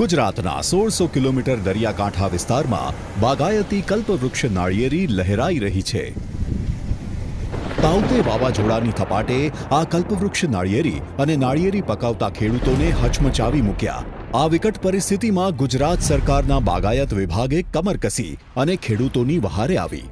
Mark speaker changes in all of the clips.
Speaker 1: ગુજરાતના સોળસો કિલોમીટર દરિયાકાંઠા વિસ્તારમાં બાગાયતી કલ્પવૃક્ષ નાળિયેરી લહેરાઈ રહી છે. તાઉતે વાવાઝોડાની થપાટે આ કલ્પવૃક્ષ નાળિયેરી અને નાળિયેરી પકાવતા ખેડૂતોને હચમચાવી મૂક્યા. આ વિકટ પરિસ્થિતિમાં ગુજરાત સરકારના બાગાયત વિભાગે કમર કસી અને ખેડૂતોની વહારે આવી.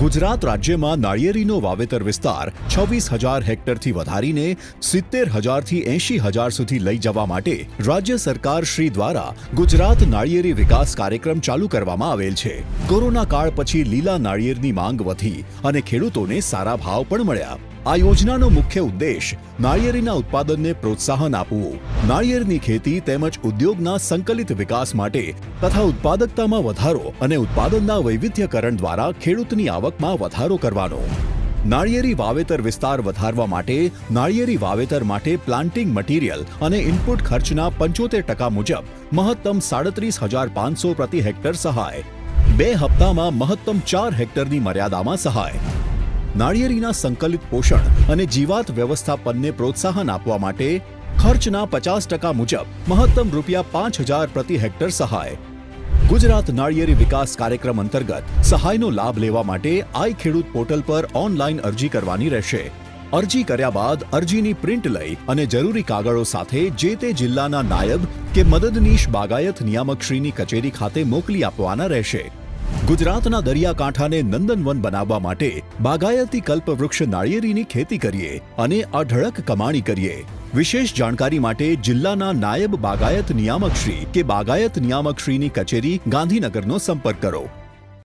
Speaker 1: ગુજરાત રાજ્યમાં નાળિયેરીનો વાવેતર વિસ્તાર છવ્વીસ હજાર હેક્ટરથી વધારીને સિત્તેર હજારથી એંશી હજાર સુધી લઈ જવા માટે રાજ્ય સરકાર શ્રી દ્વારા ગુજરાત નાળિયેરી વિકાસ કાર્યક્રમ ચાલુ કરવામાં આવેલ છે. કોરોના કાળ પછી લીલા નાળિયેરની માંગ વધી અને ખેડૂતોને સારા ભાવ પણ મળ્યા. આ યોજનાનો મુખ્ય ઉદ્દેશ નાળિયેરીના ઉત્પાદનને પ્રોત્સાહન આપવું. નાળિયેરની ખેતી તેમજ ઉદ્યોગના સંકલિત વિકાસ માટે તથા ઉત્પાદકતામાં વધારો અને ઉત્પાદનના વૈવિધ્યકરણ દ્વારા ખેડૂતની આવકમાં વધારો કરવાનો. નાળિયેરી વાવેતર વિસ્તાર વધારવા માટે, નાળિયેરી વાવેતર માટે પ્લાન્ટિંગ મટીરિયલ અને ઇનપુટ ખર્ચના પંચોતેર ટકા મુજબ મહત્તમ સાડત્રીસ હજાર પાંચસો પ્રતિ હેક્ટર સહાય. બે હપ્તામાં મહત્તમ ચાર હેક્ટરની મર્યાદામાં સહાય. નાળિયેરીના સંકલિત પોષણ અને જીવાત વ્યવસ્થાપનને પ્રોત્સાહન આપવા માટે ખર્ચના પચાસ ટકા મુજબ મહત્તમ રૂપિયા પાંચ હજાર પ્રતિ હેક્ટર સહાય. ગુજરાત નાળિયેરી વિકાસ કાર્યક્રમ અંતર્ગત સહાયનો લાભ લેવા માટે આઈ ખેડૂત પોર્ટલ પર ઓનલાઈન અરજી કરવાની રહેશે. અરજી કર્યા બાદ અરજીની પ્રિન્ટ લઈ અને જરૂરી કાગળો સાથે જે તે જિલ્લાના નાયબ કે મદદનીશ બાગાયત નિયામકશ્રીની કચેરી ખાતે મોકલી આપવાના રહેશે. ગુજરાતના દરિયાકાંઠાને નંદનવન બનાવવા માટે બાગાયતી કલ્પવૃક્ષ નાળિયેરીની ખેતી કરીએ અને અઢળક કમાણી કરીએ. વિશેષ જાણકારી માટે જિલ્લાના નાયબ બાગાયત નિયામકશ્રી કે બાગાયત નિયામકશ્રીની કચેરી ગાંધીનગરનો સંપર્ક કરો.